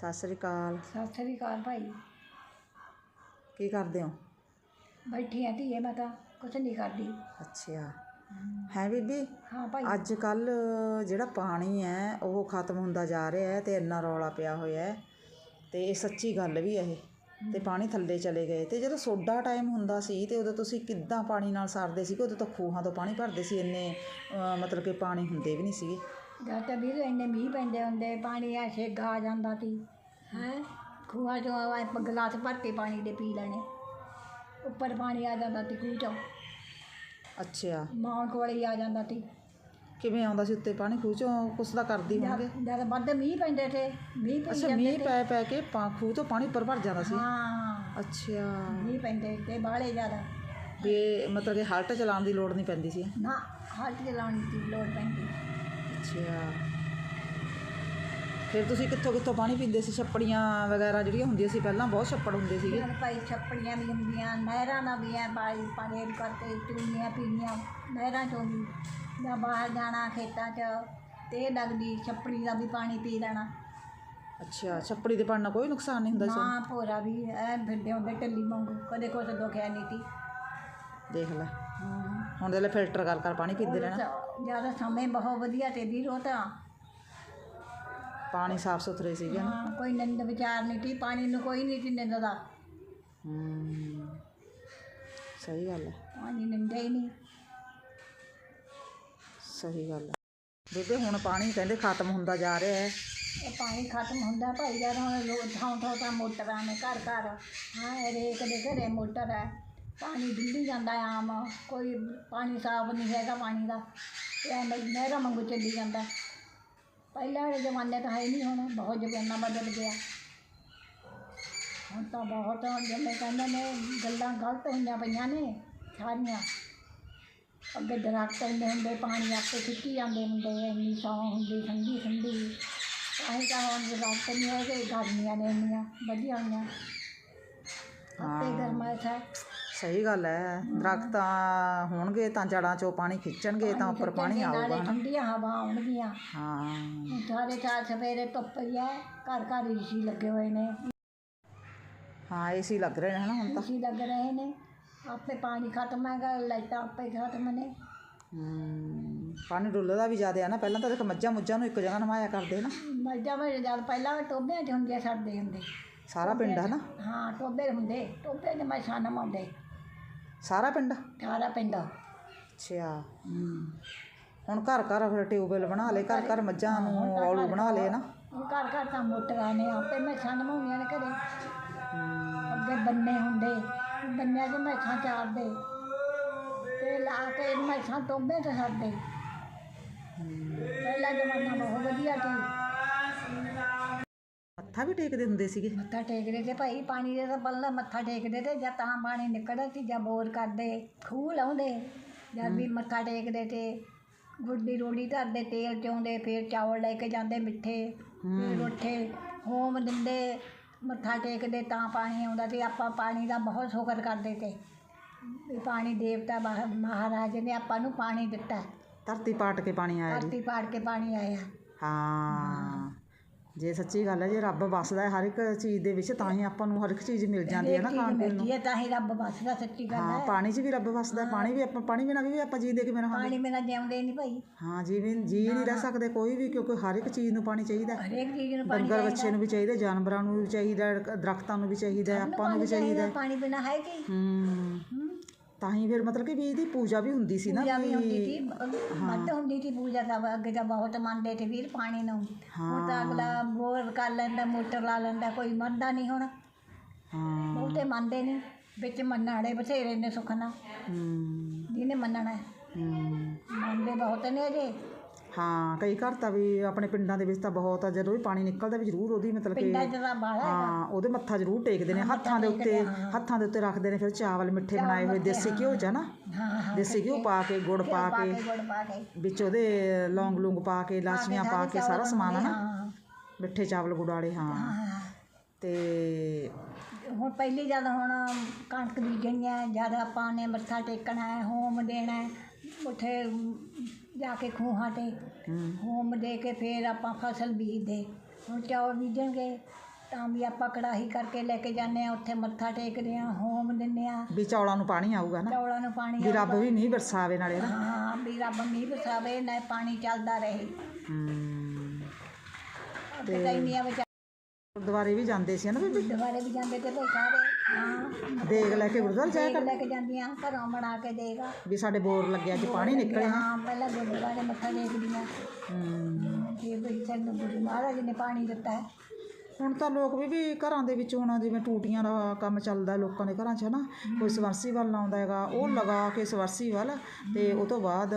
ਸਤਿ ਸ੍ਰੀ ਅਕਾਲ। ਸਤਿ ਸ੍ਰੀ ਅਕਾਲ ਭਾਈ। ਕੀ ਕਰਦੇ ਹੋ? ਬੈਠੀ ਆ ਧੀਏ ਮੈਂ ਤਾਂ ਕੁਛ ਨਹੀਂ ਕਰਦੀ। ਅੱਛਾ ਹੈ ਬੀਬੀ? ਹਾਂ ਭਾਈ। ਅੱਜ ਕੱਲ ਜਿਹੜਾ ਪਾਣੀ ਹੈ ਉਹ ਖਤਮ ਹੁੰਦਾ ਜਾ ਰਿਹਾ ਹੈ ਤੇ ਇੰਨਾ ਰੌਲਾ ਪਿਆ ਹੋਇਆ ਹੈ ਤੇ ਇਹ ਸੱਚੀ ਗੱਲ ਵੀ ਹੈ ਇਹ। ਤੇ ਪਾਣੀ ਥੱਲੇ ਚਲੇ ਗਏ ਤੇ ਜਦੋਂ ਸੋਡਾ ਟਾਈਮ ਹੁੰਦਾ ਸੀ ਤੇ ਉਦੋਂ ਤੁਸੀਂ ਕਿੱਦਾਂ ਪਾਣੀ ਨਾਲ ਸਰਦੇ ਸੀਗੇ ਉਦੋਂ ਤਾਂ ਖੂਹਾਂ ਤੋਂ ਪਾਣੀ ਭਰਦੇ ਸੀ ਇੰਨੇ ਮਤਲਬ ਕਿ ਪਾਣੀ ਹੁੰਦੇ ਵੀ ਨਹੀਂ ਸੀਗੇ। ਜਦ ਵੀਰ ਇੰਨੇ ਮੀਂਹ ਪੈਂਦੇ ਹੁੰਦੇ ਪਾਣੀ ਆ ਛੇਗਾ ਆ ਜਾਂਦਾ ਸੀ। ਹੈ? ਖੂਹਾਂ ਚੋਂ ਆ ਗਲਾਸ ਭਰ ਕੇ ਪਾਣੀ ਦੇ ਪੀ ਲੈਣੇ। ਉੱਪਰ ਪਾਣੀ ਆ ਜਾਂਦਾ ਸੀ ਖੂਹ ਚੋਂ। ਅੱਛਾ ਮਾਂ ਕੋਲ ਹੀ ਆ ਜਾਂਦਾ ਸੀ। ਕਿਵੇਂ ਆਉਂਦਾ ਸੀ ਉੱਤੇ ਪਾਣੀ? ਖੂਹ ਚੋਂ ਕੁਛ ਦਾ ਕਰਦੀ ਹੋਣਗੇ। ਜਦ ਵੱਧ ਮੀਂਹ ਪੈਂਦੇ ਤੇ ਮੀਂਹ ਪਈ ਅੱਛਾ ਜਾਂਦੇ ਮੀਂਹ ਤੇ ਪੈ ਪੈ ਕੇ ਪਾ ਖੂਹ ਤੋਂ ਪਾਣੀ ਉੱਪਰ ਭਰ ਜਾਂਦਾ ਸੀ। ਹਾਂ। ਅੱਛਾ ਮੀਂਹ ਪੈਂਦੇ ਤੇ ਬਾਹਲੇ ਜ਼ਿਆਦਾ। ਵੀ ਮਤਲਬ ਕਿ ਹਲਟ ਚਲਾਉਣ ਦੀ ਲੋੜ ਨਹੀਂ ਪੈਂਦੀ ਸੀ। ਨਾ ਹਾਲਤ ਲਾਉਣੀ ਦੀ ਲੋੜ ਪੈਂਦੀ। ਅੱਛਾ। ਫਿਰ ਤੁਸੀਂ ਕਿੱਥੋਂ ਕਿੱਥੋਂ ਪਾਣੀ ਪੀਂਦੇ ਸੀ? ਛੱਪੜੀਆਂ ਵਗੈਰਾ ਜਿਹੜੀਆਂ ਹੁੰਦੀਆਂ ਸੀ ਪਹਿਲਾਂ ਬਹੁਤ ਛੱਪੜ ਹੁੰਦੇ ਸੀਗੇ। ਯਾਰ ਭਾਈ ਛੱਪੜੀਆਂ ਵੀ ਹੁੰਦੀਆਂ ਨਹਿਰਾਂ ਨਾਲ ਵੀ ਐ ਬਾਈ ਪਾਣੀ ਕਰਕੇ ਚੁੰਨੀਆਂ ਪੀਣੀਆਂ ਨਹਿਰਾਂ ਚੋਂ ਵੀ। ਜਾਂ ਬਾਹਰ ਜਾਣਾ ਖੇਤਾਂ 'ਚ ਤੇ ਲੱਗਦੀ ਛੱਪੜੀ ਦਾ ਵੀ ਪਾਣੀ ਪੀ ਲੈਣਾ। ਅੱਛਾ ਛੱਪੜੀ ਦੇ ਪਾਣੀ ਨਾਲ ਕੋਈ ਨੁਕਸਾਨ ਨਹੀਂ ਹੁੰਦਾ ਸੀ? ਮਾਂ ਭੋਰਾ ਵੀ ਐ ਫਿਰਦੇ ਹੁੰਦੇ ਢਿੱਲੀ ਵਾਂਗੂ ਕਦੇ ਕੁਛ ਦੁਖਿਆ ਨਹੀਂ ਤੀ ਦੇਖ ਲੈ। ਹਾਂ। ਹੁਣ ਦੇ ਲੈ ਫਿਲਟਰ ਕਰ ਕਰ ਪਾਣੀ ਪੀਂਦੇ ਰਹਿਣਾ। ਜ਼ਿਆਦਾ ਸਮੇਂ ਬਹੁਤ ਵਧੀਆ ਤੇ ਵੀਰ ਉਹ ਤਾਂ। ਪਾਣੀ ਸਾਫ਼ ਸੁਥਰੇ ਸੀਗੇ ਨਾ। ਹਾਂ ਕੋਈ ਨਿੰਦ ਵਿਚਾਰ ਨਹੀਂ ਤੀ ਪਾਣੀ ਨੂੰ ਕੋਈ ਨਹੀਂ ਤੀ ਨਿੰਦਦਾ। ਹੂੰ ਸਹੀ ਗੱਲ ਹੈ। ਪਾਣੀ ਨਿੰਦਿਆ ਹੀ ਨਹੀਂ। ਸਹੀ ਗੱਲ ਹੈ। ਬੇਬੇ ਹੁਣ ਪਾਣੀ ਕਹਿੰਦੇ ਖਤਮ ਹੁੰਦਾ ਜਾ ਰਿਹਾ ਹੈ। ਇਹ ਪਾਣੀ ਖਤਮ ਹੁੰਦਾ ਭਾਈ ਜਦ ਹੁਣ ਲੋ ਥਾਂ ਥਾਂ ਤਾਂ ਮੋਟਰਾਂ ਨੇ ਘਰ ਘਰ ਹਾਂ ਹਰੇਕ ਦੇ ਘਰੇ ਮੋਟਰ ਹੈ। ਪਾਣੀ ਡੁੱਲੀ ਜਾਂਦਾ ਹੈ ਆਮ ਕੋਈ ਪਾਣੀ ਸਾਫ਼ ਨਹੀਂ ਹੈਗਾ ਪਾਣੀ ਦਾ ਤੇ ਐਵੇਂ ਨਹਿਰਾਂ ਵਾਂਗੂ ਚੱਲੀ ਜਾਂਦਾ ਪਹਿਲਾਂ ਵਾਲੇ ਜ਼ਮਾਨੇ ਤਾਂ ਹੈ ਹੀ ਨਹੀਂ ਹੁਣ ਬਹੁਤ ਜ਼ਮਾਨਾ ਬਦਲ ਗਿਆ ਹੁਣ ਤਾਂ ਬਹੁਤ ਜਿਵੇਂ ਕਹਿੰਦੇ ਨੇ ਗੱਲਾਂ ਗਲਤ ਹੋਈਆਂ ਪਈਆਂ ਨੇ ਸਾਰੀਆਂ ਅੱਗੇ ਦਰਖਤ ਇੰਨੇ ਹੁੰਦੇ ਪਾਣੀ ਆਪੇ ਖਿੱਚੀ ਜਾਂਦੇ ਹੁੰਦੇ ਇੰਨੀ ਛਾਂ ਹੁੰਦੀ ਠੰਡੀ ਠੰਡੀ ਅਸੀਂ ਤਾਂ ਹੁਣ ਦਰਖਤ ਨਹੀਂ ਹੈਗੇ ਗਰਮੀਆਂ ਨੇ ਇੰਨੀਆਂ ਵਧੀਆ ਹੋਈਆਂ ਆਪੇ ਗਰਮਾਇਸ਼ ਹੈ ਸਹੀ ਗੱਲ ਹੈ ਦਰਖਤਾਂ ਹੋਣਗੇ ਤਾਂ ਜੜਾਂ ਚੋਂ ਪਾਣੀ ਖਿੱਚਣਗੇ ਤਾਂ ਉੱਪਰ ਪਾਣੀ ਨਾਲੇ ਆਊਗਾ ਨਾ ਠੰਡੀਆਂ ਹਵਾ ਆਉਣਗੀਆਂ। ਹਾਂ। ਸਾਰੇ ਚਾਰ ਸਵੇਰੇ ਧੁੱਪ ਹੀ ਹੈ ਘਰ ਘਰ ਏਸੀ ਲੱਗੇ ਹੋਏ ਨੇ। ਹਾਂ ਏਸੀ ਲੱਗ ਰਹੇ ਨੇ ਹਨਾ ਹੁਣ ਤਾਂ। ਏਸੀ ਲੱਗ ਰਹੇ ਨੇ। ਆਪੇ ਪਾਣੀ ਖਤਮ ਹੈਗਾ ਲਾਈਟਾਂ ਆਪੇ ਖਤਮ ਨੇ। ਹੂੰ ਪਾਣੀ ਡੁੱਲਦਾ ਵੀ ਜ਼ਿਆਦਾ ਆ ਨਾ। ਪਹਿਲਾਂ ਤਾਂ ਦੇਖ ਮੱਝਾਂ ਮੁੱਝਾਂ ਨੂੰ ਇੱਕ ਜਗ੍ਹਾ ਨਵਾਇਆ ਕਰਦੇ ਨਾ ਮੱਝਾਂ ਵਿੱਚ ਜਦ ਪਹਿਲਾਂ ਟੋਬਿਆਂ 'ਚ ਹੁੰਦੀਆਂ ਛੱਡਦੇ ਹੁੰਦੇ। ਸਾਰਾ ਪਿੰਡ ਹੈ ਨਾ ਹਾਂ ਟੋਬੇ ਹੁੰਦੇ। ਟੋਬੇ 'ਚ ਮੈਂ ਛਾਨ ਮਾਉਂਦੇ ਸਾਰਾ ਪਿੰਡ? ਸਾਰਾ ਪਿੰਡ। ਅੱਛਾ ਹੁਣ ਘਰ ਘਰ ਫਿਰ ਟਿਊਬਵੈਲ ਬਣਾ ਲਏ ਘਰ ਘਰ ਮੱਝਾਂ ਨੂੰ ਔਲੂ ਬਣਾ ਲਏ ਨਾ ਹੁਣ ਘਰ ਘਰ ਤਾਂ ਮੋਟਰਾਂ ਨੇ ਆਪੇ ਮੈਂ ਛਾਨ ਮਾਉਂਦੀਆਂ ਨੇ ਘਰੇ। ਅੱਗੇ ਬੰਨੇ ਹੁੰਦੇ ਬੰਨਿਆਂ 'ਚ ਮੈਸਾਂ ਚਾਰਦੇ। ਤੇ ਲਾ ਕੇ ਮੈਸਾਂ ਟੋਬੇ 'ਤੇ ਛੱਡਦੇ ਪਹਿਲਾ ਜ਼ਮਾਨਾ ਬਹੁਤ ਵਧੀਆ ਸੀ। ਮੱਥਾ ਵੀ ਟੇਕਦੇ ਹੁੰਦੇ ਸੀਗੇ? ਮੱਥਾ ਟੇਕਦੇ ਤੇ ਭਾਈ ਪਾਣੀ ਦੇ ਤਾਂ ਪਹਿਲਾਂ ਮੱਥਾ ਟੇਕਦੇ ਤੇ ਜਾਂ ਤਾਂ ਪਾਣੀ ਨਿਕਲਦਾ ਸੀ ਜਾਂ ਬੋਰ ਕਰਦੇ ਖੂਹ ਲਾਉਂਦੇ। ਜਦ ਵੀ ਮੱਥਾ ਟੇਕਦੇ ਤੇ ਗੁੱਡੀ ਰੋੜੀ ਧਰਦੇ ਤੇਲ ਚੋਂਦੇ ਫਿਰ ਚਾਵਲ ਲੈ ਕੇ ਜਾਂਦੇ ਮਿੱਠੇ ਫਿਰ ਉੱਠੇ ਹੋਮ ਦਿੰਦੇ ਮੱਥਾ ਟੇਕਦੇ ਤਾਂ ਪਾਣੀ ਆਉਂਦਾ ਤੇ ਆਪਾਂ ਪਾਣੀ ਦਾ ਬਹੁਤ ਸ਼ੁਕਰ ਕਰਦੇ ਤੇ। ਵੀ ਪਾਣੀ ਦੇਵਤਾ ਮਹਾ- ਮਹਾਰਾਜ ਨੇ ਆਪਾਂ ਨੂੰ ਪਾਣੀ ਦਿੱਤਾ। ਧਰਤੀ ਪਾਟ ਕੇ ਪਾਣੀ ਆਇਆ ਜੀ। ਧਰਤੀ ਪਾੜ ਕੇ ਪਾਣੀ ਆਇਆ। ਹਾਂ। ਜੇ ਸੱਚੀ ਗੱਲ ਹੈ ਜੇ ਰੱਬ ਵਸਦਾ ਹੈ ਹਰ ਇੱਕ ਚੀਜ਼ ਦੇ ਵਿੱਚ ਤਾਂ ਹੀ ਆਪਾਂ ਨੂੰ ਹਰ ਇੱਕ ਚੀਜ਼ ਮਿਲ ਜਾਂਦੀ ਹੈ ਨਾ ਖਾਣ ਪੀਣ ਨੂੰ। ਮਿਲਦੀ ਹੈ ਤਾਂ ਹੀ ਰੱਬ ਬਸਦਾ ਸੱਚੀ ਗੱਲ ਹਾਂ ਹੈ। ਪਾਣੀ 'ਚ ਵੀ ਰੱਬ ਵਸਦਾ ਹੈ, ਪਾਣੀ ਵੀ ਆਪਾਂ ਪਾਣੀ ਬਿਨਾਂ ਵੀ ਆਪਾਂ ਜੀਂਦੇ ਕਿਵੇਂ ਰਹਾਂਗੇ? ਪਾਣੀ ਬਿਨਾਂ ਜਿਉਂਦੇ ਨਹੀਂ ਭਾਈ। ਹਾਂ ਜੀਵੇਂ ਜੀ ਨਹੀਂ ਰਹਿ ਸਕਦੇ ਕੋਈ ਵੀ ਕਿਉਂਕਿ ਹਰ ਇੱਕ ਚੀਜ਼ ਨੂੰ ਪਾਣੀ ਚਾਹੀਦਾ ਹੈ। ਹਰੇਕ ਚੀਜ਼ ਨੂੰ ਪਾਣੀ ਡੰਗਰ ਬੱਚੇ ਨੂੰ ਵੀ ਚਾਹੀਦਾ ਜਾਨਵਰਾਂ ਨੂੰ ਵੀ ਚਾਹੀਦਾ ਦਰਖਤਾਂ ਨੂੰ ਵੀ ਚਾਹੀਦਾ ਆਪਾਂ ਨੂੰ ਵੀ ਚਾਹੀਦਾ। ਪਾਣੀ ਬਿਨਾਂ ਹੈ ਕੀ? ਹੂੰ। ਤਾਂ ਹੀ ਫਿਰ ਮਤਲਬ ਕਿ ਵੀ ਇਹਦੀ ਪੂਜਾ ਵੀ ਹੁੰਦੀ ਸੀ ਨਾ ਪੂਜਾ ਵੀ ਹੁੰਦੀ ਸੀ ਮੱਤ ਹੁੰਦੀ ਸੀ ਪੂਜਾ ਦਾ ਅੱਗੇ ਤਾਂ ਬਹੁਤ ਮੰਨਦੇ ਤੇ ਵੀਰ ਪਾਣੀ ਨੂੰ। ਹੁਣ ਤਾਂ ਅਗਲਾ ਬੋਰ ਕਰ ਲੈਂਦਾ ਮੋਟਰ ਲਾ ਲੈਂਦਾ ਕੋਈ ਮੰਨਦਾ ਨਹੀਂ ਹੁਣ। ਹਾਂ। ਬਹੁਤੇ ਮੰਨਦੇ ਨਹੀਂ ਵਿੱਚ ਮੰਨਣ ਵਾਲੇ ਬਥੇਰੇ ਨੇ ਸੁਖਨਾ ਹੂੰ। ਜਿਹਨੇ ਮੰਨਣਾ। ਹੂੰ। ਮੰਨਦੇ ਬਹੁਤ ਨੇ ਜੇ ਹਾਂ ਕਈ ਘਰ ਤਾਂ ਵੀ ਆਪਣੇ ਪਿੰਡਾਂ ਦੇ ਵਿੱਚ ਤਾਂ ਬਹੁਤ ਆ ਜਦੋਂ ਵੀ ਪਾਣੀ ਨਿਕਲਦਾ ਵੀ ਜ਼ਰੂਰ ਉਹਦੀ ਮਤਲਬ ਕਿ ਪਿੰਡਾਂ 'ਚ ਤਾਂ ਬਾਹਲਾ ਹਾਂ ਉਹਦੇ ਮੱਥਾ ਜ਼ਰੂਰ ਟੇਕਦੇ ਨੇ ਹੱਥਾਂ ਦੇ ਉੱਤੇ ਹੱਥਾਂ ਦੇ ਉੱਤੇ ਰੱਖਦੇ ਨੇ ਫਿਰ ਚਾਵਲ ਮਿੱਠੇ ਬਣਾਏ ਹੋਏ ਦੇਸੀ ਘਿਓ ਚ ਨਾ। ਹਾਂ ਹਾਂ ਦੇਸੀ ਘਿਓ ਪਾ ਕੇ ਗੁੜ ਪਾ ਕੇ ਵਿੱਚ ਉਹਦੇ ਲੌਂਗ ਲੂੰਗ ਪਾ ਕੇ ਲਾਚੀਆਂ ਪਾ ਕੇ ਸਾਰਾ ਸਮਾਨ ਹੈ ਨਾ। ਮਿੱਠੇ ਚਾਵਲ ਗੁੜ ਵਾਲੇ ਹਾਂ। ਤੇ ਹੁਣ ਪਹਿਲੀ ਜਦ ਹੁਣ ਕਣਕ ਬੀਜਣੀ ਹੈ ਜਦ ਆਪਾਂ ਨੇ ਮੱਥਾ ਟੇਕਣਾ ਹੈ ਹੋਮ ਦੇਣਾ ਹੈ ਉੱਥੇ ਜਾ ਕੇ ਖੂਹਾਂ ਤੇ ਹੂੰ ਹੋਮ ਦੇ ਕੇ ਫਿਰ ਆਪਾਂ ਫਸਲ ਬੀਜਦੇ। ਹੁਣ ਚੌਲ ਬੀਜਣਗੇ ਤਾਂ ਵੀ ਆਪਾਂ ਕੜਾਹੀ ਕਰਕੇ ਲੈ ਕੇ ਜਾਂਦੇ ਆ ਉੱਥੇ ਮੱਥਾ ਟੇਕਦੇ ਆ ਹੋਮ ਦਿੰਦੇ ਆ ਵੀ ਚੌਲਾਂ ਨੂੰ ਪਾਣੀ ਆਊਗਾ ਨਾ। ਚੌਲਾਂ ਨੂੰ ਪਾਣੀ ਵੀ ਰੱਬ ਵੀ ਨਹੀਂ ਵਰਸਾਵੇ ਨਾਲੇ ਨਾ। ਹਾਂ ਵੀ ਰੱਬ ਮੀਂਹ ਵਸਾਵੇ ਨਾ ਪਾਣੀ ਚੱਲਦਾ ਰਹੇ। ਹੂੰ। ਤੇ ਵਿੱਚ ਗੁਰਦੁਆਰੇ ਵੀ ਜਾਂਦੇ ਸੀ ਨਾ ਬੀਬੀ? ਦੁਬਾਰੇ ਵੀ ਜਾਂਦੇ ਤੇ ਭਾਈ ਸਾਰੇ ਦੇਗ ਲੈ ਕੇ ਗੁਰਦੁਆਰੇ ਜਾਇਆ ਦੇਗ ਲੈ ਕੇ ਜਾਂਦੀਆਂ ਘਰੋਂ ਬਣਾ ਕੇ ਦੇਗਾ। ਵੀ ਸਾਡੇ ਬੋਰ ਲੱਗਿਆ ਅੱਜ ਪਾਣੀ ਨਿਕਲਿਆ। ਹਾਂ ਪਹਿਲਾਂ ਗੁਰਦੁਆਰੇ ਮੱਥਾ ਟੇਕਦੀਆਂ। ਹੂੰ। ਕਿ ਵੀ ਸਾਨੂੰ ਗੁਰੂ ਮਹਾਰਾਜ ਨੇ ਪਾਣੀ ਦਿੱਤਾ ਹੈ। ਹੁਣ ਤਾਂ ਲੋਕ ਵੀ ਵੀ ਘਰਾਂ ਦੇ ਵਿੱਚ ਹੁਣ ਜਿਵੇਂ ਟੂਟੀਆਂ ਦਾ ਕੰਮ ਚੱਲਦਾ ਲੋਕਾਂ ਦੇ ਘਰਾਂ 'ਚ ਹਨਾ? ਕੋਈ ਸਵਰਸੀ ਵੱਲ ਲਾਉਂਦਾ ਹੈਗਾ ਉਹ ਲਗਾ ਕੇ ਸਵਰਸੀ ਵੱਲ ਤੇ ਉਹ ਤੋਂ ਬਾਅਦ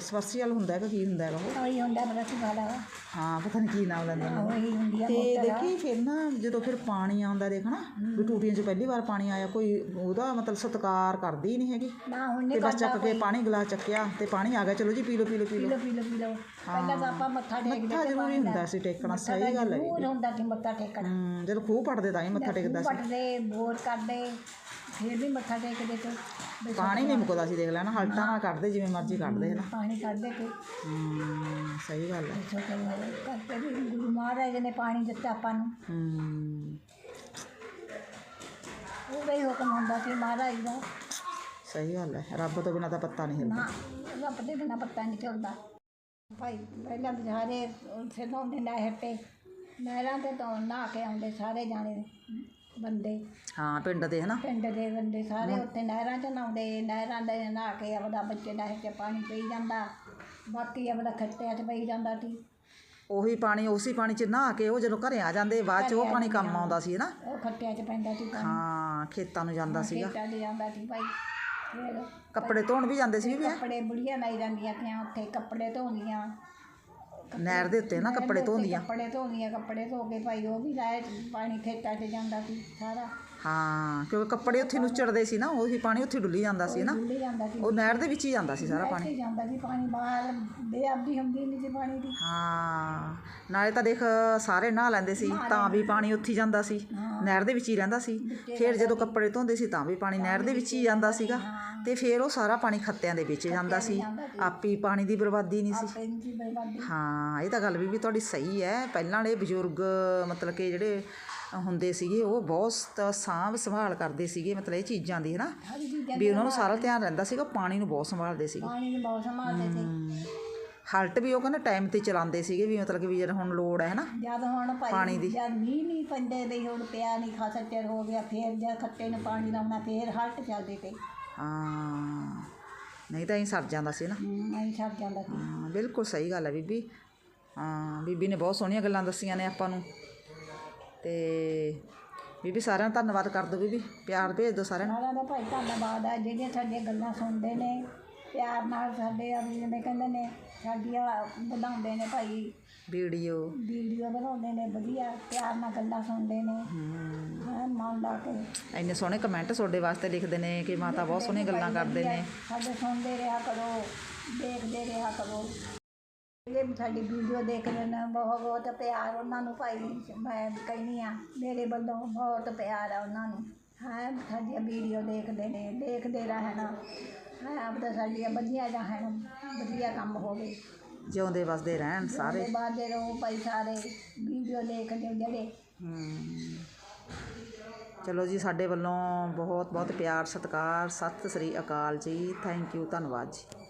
ਸਵਰਸੀ ਵੱਲ ਹੁੰਦਾ ਹੈਗਾ ਕੀ ਹੁੰਦਾ ਹੈਗਾ ਉਹ? ਉਹੀ ਹੁੰਦਾ ਬੜਾ ਵਾਲਾ। ਹਾਂ ਪਤਾ ਨਹੀਂ ਕੀ ਨਾਮ ਲੈਂਦੇ ਨੇ। ਉਹੀ ਹੁੰਦੀ ਆ ਤੇ ਦੇਖੀ ਫਿਰ ਨਾ ਜਦੋਂ ਫਿਰ ਪਾਣੀ ਆਉਂਦਾ ਦੇਖਣਾ ਵੀ ਟੂਟੀਆਂ 'ਚ ਪਹਿਲੀ ਵਾਰ ਪਾਣੀ ਆਇਆ ਕੋਈ ਉਹਦਾ ਮਤਲਬ ਸਤਿਕਾਰ ਕਰਦੀ ਨਹੀਂ ਹੈਗੀ। ਨਾ ਹੁਣ ਨਹੀਂ ਬਸ ਚੱਕ ਕੇ ਪਾਣੀ ਗਲਾਸ ਚੱਕਿਆ ਤੇ ਪਾਣੀ ਆ ਗਿਆ ਚਲੋ ਜੀ ਪੀ ਲਓ ਪੀ ਲਓ ਪੀ ਲਓ। ਪੀਲੋ ਪੀਲੋ ਪਹਿਲਾਂ ਤਾਂ ਆਪਾਂ ਮੱਥਾ ਟੇਕਦੇ ਮੱਥਾ ਜ਼ਰੂਰੀ ਹੁੰਦਾ ਸੀ ਟੇਕਣਾ ਸਹੀ ਗੱਲ ਹੈ ਹੁੰਦਾ ਸੀ ਮੱਥਾ ਟੇਕਣਾ ਹੂੰ ਜਦੋਂ ਖੂਹ ਪੜਦੇ ਤਾਂ ਹੀ ਮੱਥਾ ਟੇਕਦਾ ਸੀ। ਪਟਦੇ ਬੋਰ ਕਰਦੇ ਫਿਰ ਵੀ ਮੱਥਾ ਟੇਕਦੇ ਤੇ ਵੀ ਪਾਣੀ ਨਹੀਂ ਮੁੱਕਦਾ ਸੀ ਦੇਖ ਲੈਣਾ ਹਲਟਾਂ ਨਾਲ ਕੱਢਦੇ ਜਿਵੇਂ ਮਰਜ਼ੀ ਕੱਢਦੇ ਹਨਾ। ਪਾਣੀ ਕੱਢਦੇ ਤੇ ਹੂੰ ਸਹੀ ਗੱਲ ਹੈ। ਛੋਟੇ ਵਾਲੇ ਕਰਕੇ ਵੀ ਗੁਰੂ ਮਹਾਰਾਜ ਨੇ ਪਾਣੀ ਦਿੱਤਾ ਆਪਾਂ ਨੂੰ। ਹੂੰ। ਉਹਦਾ ਹੀ ਹੁਕਮ ਹੁੰਦਾ ਸੀ ਮਹਾਰਾਜ ਦਾ। ਸਹੀ ਗੱਲ ਹੈ ਰੱਬ ਤੋਂ ਬਿਨਾਂ ਤਾਂ ਪੱਤਾ ਨਹੀਂ ਹਿਲਦਾ। ਨਾ ਰੱਬ ਦੇ ਬਿਨਾਂ ਪੱਤਾ ਨਹੀਂ ਚੱਲਦਾ ਭਾਈ ਪਹਿਲਾਂ ਵਿਚਾਰੇ ਉੱਥੇ ਨਹਾਉਂਦੇ ਨਹਿਰ ਤੇ ਨਹਿਰਾਂ ਤੇ ਤੋਂ ਨਹਾ ਕੇ ਆਉਂਦੇ ਸਾਰੇ ਜਾਣੇ ਬੰਦੇ। ਹਾਂ ਪਿੰਡ ਦੇ ਹਨਾ? ਪਿੰਡ ਦੇ ਬੰਦੇ ਸਾਰੇ ਉੱਥੇ ਨਹਿਰਾਂ 'ਚ ਨਹਾਉਂਦੇ ਨਹਿਰਾਂ ਦੇ ਨਹਾ ਕੇ ਆਪਦਾ ਬੱਚੇ ਨਹਿਰ 'ਚ ਪਾਣੀ ਪੀ ਜਾਂਦਾ ਬਾਕੀ ਆਪਦਾ ਖੱਤਿਆਂ 'ਚ ਪਈ ਜਾਂਦਾ ਸੀ। ਉਹੀ ਪਾਣੀ ਉਸੇ ਪਾਣੀ 'ਚ ਨਹਾ ਕੇ ਉਹ ਜਦੋਂ ਘਰੇ ਆ ਜਾਂਦੇ ਬਾਅਦ 'ਚ ਉਹ ਪਾਣੀ ਕੰਮ ਆਉਂਦਾ ਸੀ ਹਨਾ? ਉਹ ਖੱਤਿਆਂ 'ਚ ਪੈਂਦਾ ਸੀ ਪਾਣੀ। ਹਾਂ ਖੇਤਾਂ ਨੂੰ ਜਾਂਦਾ ਸੀਗਾ। ਖੇਤਾਂ 'ਚ ਜਾਂਦਾ ਸੀ ਭਾਈ। ਫਿਰ ਕੱਪੜੇ ਧੋਣ ਵੀ ਜਾਂਦੇ ਸੀ ਵੀ ਕੱਪੜੇ ਬੁੜੀਆਂ ਲਾਈ ਜਾਂਦੀਆਂ ਤੀਆਂ ਉੱਥੇ ਕੱਪੜੇ ਧੋਂਦੀਆਂ ਨਹਿਰ ਦੇ ਉੱਤੇ ਨਾ ਕੱਪੜੇ ਧੋਂਦੀਆਂ। ਕੱਪੜੇ ਧੋਂਦੀਆਂ ਕੱਪੜੇ ਧੋ ਕੇ ਭਾਈ ਉਹ ਵੀ 'ਚ ਪਾਣੀ ਖੇਤਾਂ 'ਚ ਜਾਂਦਾ ਸੀ ਸਾਰਾ। ਹਾਂ ਕਿਉਂਕਿ ਕੱਪੜੇ ਉੱਥੇ ਨੁੱਚੜਦੇ ਸੀ ਨਾ ਉਹੀ ਪਾਣੀ ਉੱਥੇ ਡੁੱਲੀ ਜਾਂਦਾ ਸੀ ਨਾ। ਡੁੱਲੀ ਜਾਂਦਾ ਸੀ। ਉਹ ਨਹਿਰ ਦੇ ਵਿੱਚ ਹੀ ਜਾਂਦਾ ਸੀ ਸਾਰਾ ਪਾਣੀ। ਜਾਂਦਾ ਸੀ ਪਾਣੀ ਬਾਹਰ ਬੇਅਬਦੀ ਹੁੰਦੀ ਨਹੀਂ ਸੀ ਪਾਣੀ ਦੀ। ਹਾਂ ਨਾਲੇ ਤਾਂ ਦੇਖ ਸਾਰੇ ਨਹਾ ਲੈਂਦੇ ਸੀ ਤਾਂ ਵੀ ਪਾਣੀ ਉੱਥੇ ਜਾਂਦਾ ਸੀ। ਨਹਿਰ ਦੇ ਵਿੱਚ ਹੀ ਰਹਿੰਦਾ ਸੀ। ਫਿਰ ਜਦੋਂ ਕੱਪੜੇ ਧੋਂਦੇ ਸੀ ਤਾਂ ਵੀ ਪਾਣੀ ਨਹਿਰ ਦੇ ਵਿੱਚ ਹੀ ਜਾਂਦਾ ਸੀਗਾ ਤੇ ਫਿਰ ਉਹ ਸਾਰਾ ਪਾਣੀ ਖੱਤਿਆਂ ਦੇ ਵਿੱਚ ਜਾਂਦਾ ਸੀ। ਆਪੀ ਪਾਣੀ ਦੀ ਬਰਬਾਦੀ ਨਹੀਂ ਸੀ। ਹਾਂ ਇਹ ਤਾਂ ਗੱਲ ਵੀ ਵੀ ਤੁਹਾਡੀ ਸਹੀ ਹੈ। ਪਹਿਲਾਂ ਵਾਲੇ ਬਜ਼ੁਰਗ ਮਤਲਬ ਕਿ ਜਿਹੜੇ ਹੁੰਦੇ ਸੀਗੇ ਉਹ ਬਹੁਤ ਸਾਂਭ ਸੰਭਾਲ ਕਰਦੇ ਸੀਗੇ ਮਤਲਬ ਇਹ ਚੀਜ਼ਾਂ ਦੀ ਹਰ ਚੀਜ਼ਾਂ ਵੀ ਉਹਨਾਂ ਨੂੰ ਸਾਰਾ ਧਿਆਨ ਰਹਿੰਦਾ ਸੀਗਾ ਪਾਣੀ ਨੂੰ ਬਹੁਤ ਸੰਭਾਲਦੇ ਸੀਗੇ। ਪਾਣੀ ਨੂੰ ਬਹੁਤ ਸੰਭਾਲਦੇ ਸੀ। ਹਲਟ ਵੀ ਉਹ ਕਹਿੰਦੇ ਟਾਈਮ ਤੇ ਚਲਾਉਂਦੇ ਸੀਗੇ ਵੀ ਮਤਲਬ ਕਿ ਵੀ ਜਦ ਹੁਣ ਲੋੜ ਹੈ ਹਨਾ। ਜਦ ਹੁਣ ਭਾਈ ਜਦ ਮੀਂਹ ਨਹੀਂ ਪੈਂਦੇ ਵੀ ਹੁਣ ਪਿਆ ਨਹੀਂ ਖਾਸਾ ਚਿਰ ਹੋ ਗਿਆ ਫੇਰ ਜਦ ਖੱਤੇ ਨੂੰ ਪਾਣੀ ਲਾਉਣਾ ਫੇਰ ਹਲਟ ਚੱਲਦੇ ਤੇ। ਹਾਂ ਨਹੀਂ ਤਾਂ ਇਹ ਸਰ ਜਾਂਦਾ ਸੀ ਨਾ। ਨਹੀਂ ਛੱਡ ਜਾਂਦਾ ਸੀ। ਹਾਂ ਬਿਲਕੁਲ ਸਹੀ ਗੱਲ ਹੈ ਬੀਬੀ। ਹਾਂ ਬੀਬੀ ਨੇ ਬਹੁਤ ਸੋਹਣੀਆਂ ਗੱਲਾਂ ਦੱਸੀਆਂ ਨੇ ਆਪਾਂ ਨੂੰ। ਤੇ ਬੀਬੀ ਸਾਰਿਆਂ ਦਾ ਧੰਨਵਾਦ ਕਰ ਦਿਓ ਬੀਬੀ ਪਿਆਰ ਭੇਜ ਦਿਓ ਸਾਰਿਆਂ ਨੂੰ। ਸਾਰਿਆਂ ਦਾ ਭਾਈ ਧੰਨਵਾਦ ਹੈ ਜਿਹੜੀਆਂ ਸਾਡੀਆਂ ਗੱਲਾਂ ਸੁਣਦੇ ਨੇ ਪਿਆਰ ਨਾਲ ਸਾਡੇ ਆ ਵੀ ਜਿਵੇਂ ਕਹਿੰਦੇ ਨੇ ਸਾਡੀਆਂ ਬਣਾਉਂਦੇ ਨੇ ਭਾਈ। ਵੀਡੀਓ। ਵੀਡੀਓ ਬਣਾਉਂਦੇ ਨੇ ਵਧੀਆ ਪਿਆਰ ਨਾਲ ਗੱਲਾਂ ਸੁਣਦੇ ਨੇ। ਹਾਂ। ਮਨ ਲਾ ਕੇ। ਇੰਨੇ ਸੋਹਣੇ ਕਮੈਂਟ ਤੁਹਾਡੇ ਵਾਸਤੇ ਲਿਖਦੇ ਨੇ ਕਿ ਮਾਤਾ ਬਹੁਤ ਸੋਹਣੀਆਂ ਗੱਲਾਂ ਕਰਦੇ ਨੇ। ਸਾਡੇ ਸੁਣਦੇ ਰਿਹਾ ਕਰੋ ਦੇਖਦੇ ਰਿਹਾ ਕਰੋ। ਵੀ ਸਾਡੀ ਵੀਡੀਓ ਦੇਖਦੇ ਨੇ ਬਹੁਤ ਬਹੁਤ ਪਿਆਰ ਉਹਨਾਂ ਨੂੰ ਭਾਈ। ਮੈਂ ਕਹਿੰਦੀ ਆ ਮੇਰੇ ਵੱਲੋਂ ਬਹੁਤ ਪਿਆਰ ਆ ਉਹਨਾਂ ਨੂੰ। ਹਾਂ ਸਾਡੀਆਂ ਵੀਡੀਓ ਦੇਖਦੇ ਨੇ ਦੇਖਦੇ ਰਹਿਣਾ। ਹਾਂ ਆਪਦਾ ਸਾਡੀਆਂ ਵਧੀਆ ਰਹਿਣ ਵਧੀਆ ਕੰਮ ਹੋਵੇ ਜਿਉਂਦੇ ਵਸਦੇ ਰਹਿਣ ਸਾਰੇ। ਬਾਅਦ ਦੇ ਰਹੋ ਭਾਈ ਸਾਰੇ। ਵੀਡੀਓ ਦੇਖਦੇ ਜਿਹੜੇ ਹਮ। ਚਲੋ ਜੀ ਸਾਡੇ ਵੱਲੋਂ ਬਹੁਤ ਬਹੁਤ ਪਿਆਰ ਸਤਿਕਾਰ ਸਤਿ ਸ੍ਰੀ ਅਕਾਲ ਜੀ। ਥੈਂਕ ਯੂ ਧੰਨਵਾਦ ਜੀ।